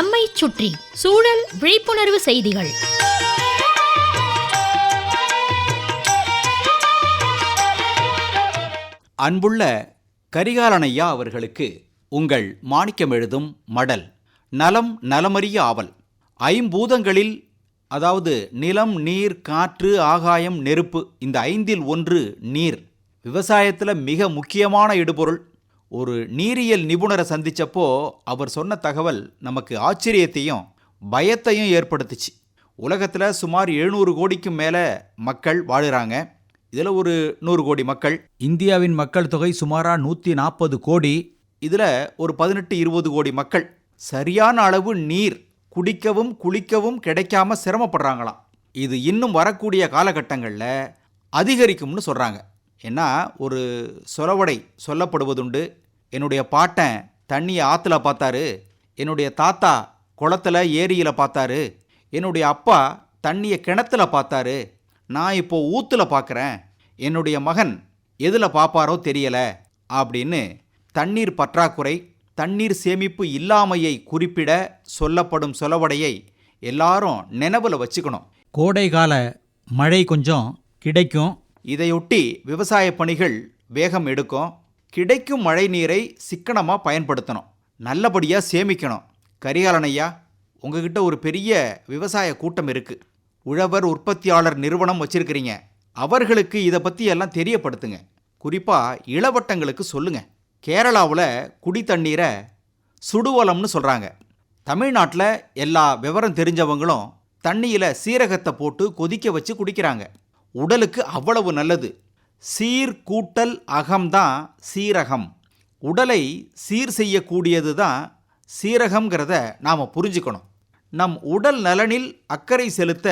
நம்மை சுற்றி சூழல் விழிப்புணர்வு செய்திகள். அன்புள்ள கரிகாலனையா அவர்களுக்கு உங்கள் மாணிக்கம் எழுதும் மடல் நலம் நலமறிய ஆவல். ஐம்பூதங்களில் அதாவது நிலம் நீர் காற்று ஆகாயம் நெருப்பு இந்த ஐந்தில் ஒன்று நீர். விவசாயத்தில் மிக முக்கியமான இடுபொருள் ஒரு நீரியல் நிபுணரை சந்திச்சப்போ அவர் சொன்ன தகவல் நமக்கு ஆச்சரியத்தையும் பயத்தையும் ஏற்படுத்துச்சு. உலகத்தில் சுமார் எழுநூறு கோடிக்கும் மேலே மக்கள் வாழுறாங்க. இதில் ஒரு நூறு கோடி மக்கள். இந்தியாவின் மக்கள் தொகை சுமாரா நூற்றி நாற்பது கோடி. இதில் ஒரு பதினெட்டு இருபது கோடி மக்கள். சரியான அளவு நீர் குடிக்கவும் குளிக்கவும் கிடைக்காம சிரமப்படுறாங்களாம். இது இன்னும் வரக்கூடிய காலகட்டங்களில் அதிகரிக்கும்னு சொல்கிறாங்க ஏன்னா ஒரு சொலவடை சொல்லப்படுவதுண்டு. என்னுடைய பாட்டன் தண்ணியை ஆற்றுல பார்த்தாரு. என்னுடைய தாத்தா குளத்துல ஏரியில் பார்த்தாரு. என்னுடைய அப்பா தண்ணியை கிணத்துல பார்த்தாரு. நான் இப்போ ஊத்துல பார்க்குறேன். என்னுடைய மகன் எதில் பார்ப்பாரோ தெரியல அப்படின்னு தண்ணீர் பற்றாக்குறை தண்ணீர் சேமிப்பு இல்லாமையை குறிப்பிட சொல்லப்படும் சொலவடையை எல்லாரும் நினைவில் வச்சுக்கணும். கோடை கால மழை கொஞ்சம் கிடைக்கும். இதையொட்டி விவசாய பணிகள் வேகம் எடுக்கும். கிடைக்கும் மழை நீரை சிக்கனமாக பயன்படுத்தணும். நல்லபடியாக சேமிக்கணும். கரிகாலனையா உங்ககிட்ட ஒரு பெரிய விவசாய கூட்டம் இருக்குது உழவர் உற்பத்தியாளர் நிறுவனம் வச்சிருக்கிறீங்க. அவர்களுக்கு இதை பற்றி எல்லாம் தெரியப்படுத்துங்க. குறிப்பாக இளவட்டங்களுக்கு சொல்லுங்கள் கேரளாவில் குடி தண்ணீரை சுடுவலம்னு சொல்கிறாங்க தமிழ்நாட்டில் எல்லா விவரம் தெரிஞ்சவங்களும் தண்ணியில் சீரகத்தை போட்டு கொதிக்க வச்சு குடிக்கிறாங்க. உடலுக்கு அவ்வளவு நல்லது. சீர்கூட்டல் அகம்தான் சீரகம். உடலை சீர் செய்யக்கூடியது தான் சீரகம்ங்கிறத நாம் புரிஞ்சுக்கணும். நம் உடல் நலனில் அக்கறை செலுத்த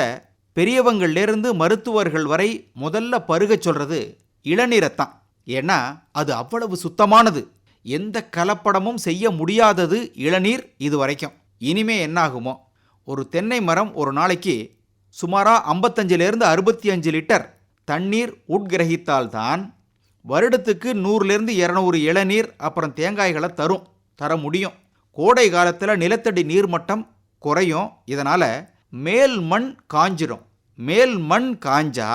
பெரியவங்கள்லேருந்து மருத்துவர்கள் வரை முதல்ல பருகச் சொல்கிறது இளநீரைத்தான் ஏன்னா அது அவ்வளவு சுத்தமானது. எந்த கலப்படமும் செய்ய முடியாதது இளநீர் இது வரைக்கும் இனிமே என்னாகுமோ? ஒரு தென்னை மரம் ஒரு நாளைக்கு சுமாராக ஐம்பத்தஞ்சிலேருந்து அறுபத்தி அஞ்சு லிட்டர். தண்ணீர் உட்கிரகித்தால்தான் வருடத்துக்கு நூறுலேருந்து இரநூறு இளநீர் அப்புறம் தேங்காய்களை தரும் தர முடியும். கோடை காலத்தில் நிலத்தடி நீர்மட்டம் குறையும். இதனால் மேல் மண் காஞ்சிரும். மேல் மண் காஞ்சா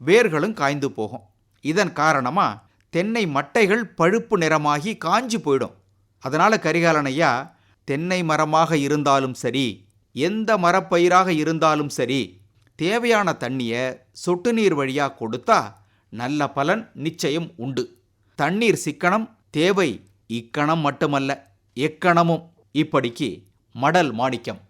வேர்களும் காய்ந்து போகும். இதன் காரணமாக தென்னை மட்டைகள் பழுப்பு நிறமாகி காஞ்சி போயிடும். அதனால் கரிகாலனையா தென்னை மரமாக இருந்தாலும் சரி எந்த மரப்பயிராக இருந்தாலும் சரி தேவையான தண்ணியை சொட்டு நீர் வழியாக கொடுத்தா நல்ல பலன் நிச்சயம் உண்டு. தண்ணீர் சிக்கனம் தேவை இக்கணம் மட்டுமல்ல எக்கணமும். இப்படிக்கு மடல் மாணிக்கம்.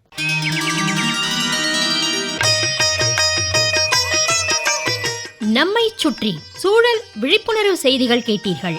நம்மை சுற்றி சூழல் விழிப்புணர்வு செய்திகள் கேட்டீர்கள்.